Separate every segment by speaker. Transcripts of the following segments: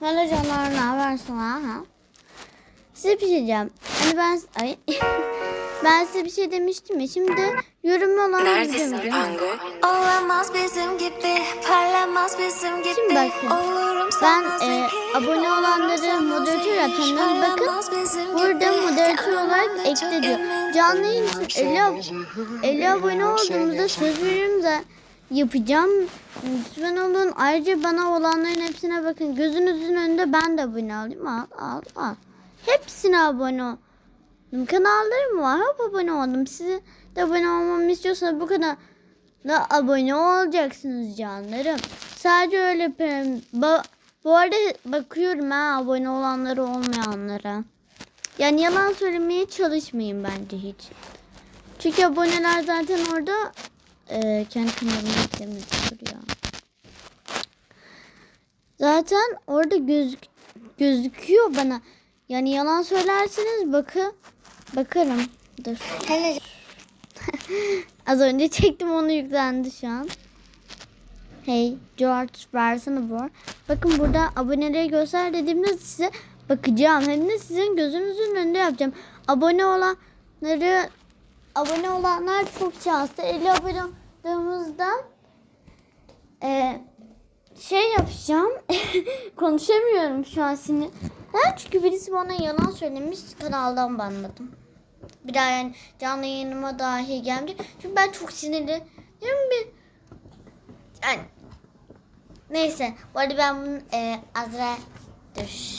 Speaker 1: Merhaba canlar, ne haber sana? Ha? Size bir şey diyeceğim. Hani ben ay ben size bir şey demiştim ya. Şimdi yorum olan
Speaker 2: Neredesin Pango?
Speaker 3: Olamaz bizim gibi, parlamaz bizim gibi.
Speaker 1: Şimdi bakın,
Speaker 3: Olurum
Speaker 1: Ben e, abone olanları moderatör
Speaker 3: zehir.
Speaker 1: Bakın burada moderatör olarak
Speaker 3: kendimle çok
Speaker 1: ekle diyor.
Speaker 3: emin.
Speaker 1: Canlı yayın için 50, ab- 50 abone olduğumuzda söz veriyorum da yapacağım. Lütfen olun. Ayrıca bana olanların hepsine bakın. Gözünüzün önünde ben de abone olayım. Al al al. Hepsine abone ol. Kanallarım var. Hep abone oldum. Size de abone olmamı istiyorsanız bu kadar da abone olacaksınız canlarım. Sadece öyle yapıyorum. Ba- bu arada bakıyorum ha abone olanlara olmayanlara. Yani yalan söylemeye çalışmayın bence hiç. Çünkü aboneler zaten orada e, kendi kanalını eklemiş duruyor. Zaten orada gözük gözüküyor bana. Yani yalan söylerseniz bakı bakarım. Dur. Az önce çektim onu yüklendi şu an. Hey George versene bu. Bakın burada aboneleri göster dediğimde size bakacağım. Hem de sizin gözünüzün önünde yapacağım. Abone olanları abone olanlar çok şanslı. 50 abone olduğumuzda e, şey yapacağım. Konuşamıyorum şu an sinir. Ben çünkü birisi bana yalan söylemiş kanaldan banladım. Bir daha yani canlı yayınıma dahi gelmeyecek. Çünkü ben çok sinirli. Yani bir yani neyse. Bu arada ben bunu e, Azra dur.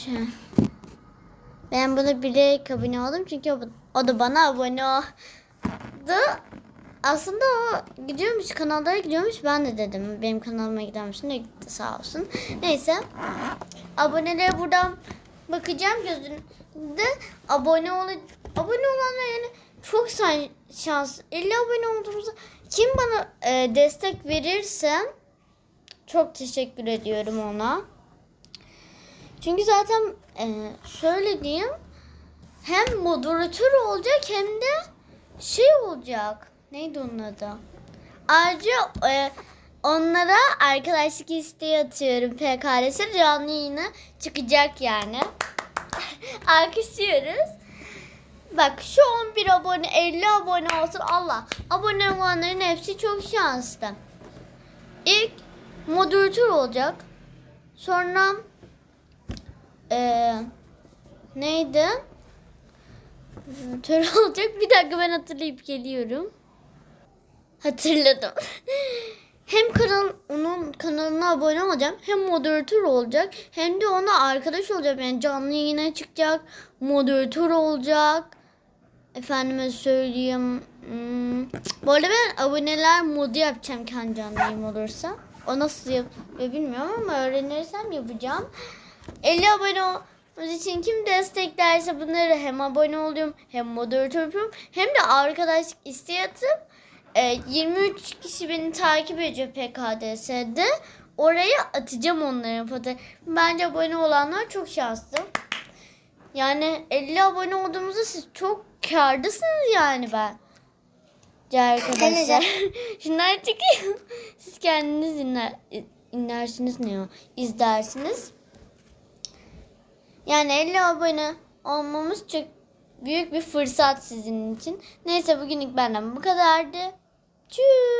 Speaker 1: Ben bunu bile abone oldum çünkü o, o da bana abone oldu. Aslında o gidiyormuş kanallara gidiyormuş ben de dedim benim kanalıma gidermiş ne gitti sağ olsun. Neyse abonelere buradan bakacağım gözünde abone ol abone olanlar yani çok say- şans 50 abone olduğumuzda kim bana e, destek verirse çok teşekkür ediyorum ona. Çünkü zaten e, şöyle diyeyim hem moderatör olacak hem de şey olacak. Neydi onun adı? Ayrıca e, onlara arkadaşlık isteği atıyorum. PKR'si canlı yayına çıkacak yani. Alkışlıyoruz. Bak şu 11 abone 50 abone olsun Allah. Abone olanların hepsi çok şanslı. İlk moderatör olacak. Sonra eee neydi? Moderatör olacak. Bir dakika ben hatırlayıp geliyorum. Hatırladım. Hem kanal, onun kanalına abone olacağım hem moderatör olacak hem de ona arkadaş olacağım. Yani canlı yayına çıkacak, moderatör olacak. Efendime söyleyeyim. Hmm. Bu arada ben aboneler modu yapacağım kendi canlı yayın olursa. O nasıl yapıyor bilmiyorum ama öğrenirsem yapacağım. 50 abone olduğunuz için kim desteklerse bunları hem abone oluyorum hem moderatör yapıyorum hem de arkadaşlık isteği atıp e, 23 kişi beni takip ediyor PKDS'de. Oraya atacağım onların fotoğrafı. Bence abone olanlar çok şanslı. Yani 50 abone olduğumuzda siz çok kârdasınız yani ben. Arkadaşlar. Şunlar çıkıyor. Siz kendiniz inler, inlersiniz ne o? İzlersiniz. Yani 50 abone olmamız çok büyük bir fırsat sizin için. Neyse bugünlük benden bu kadardı. 啾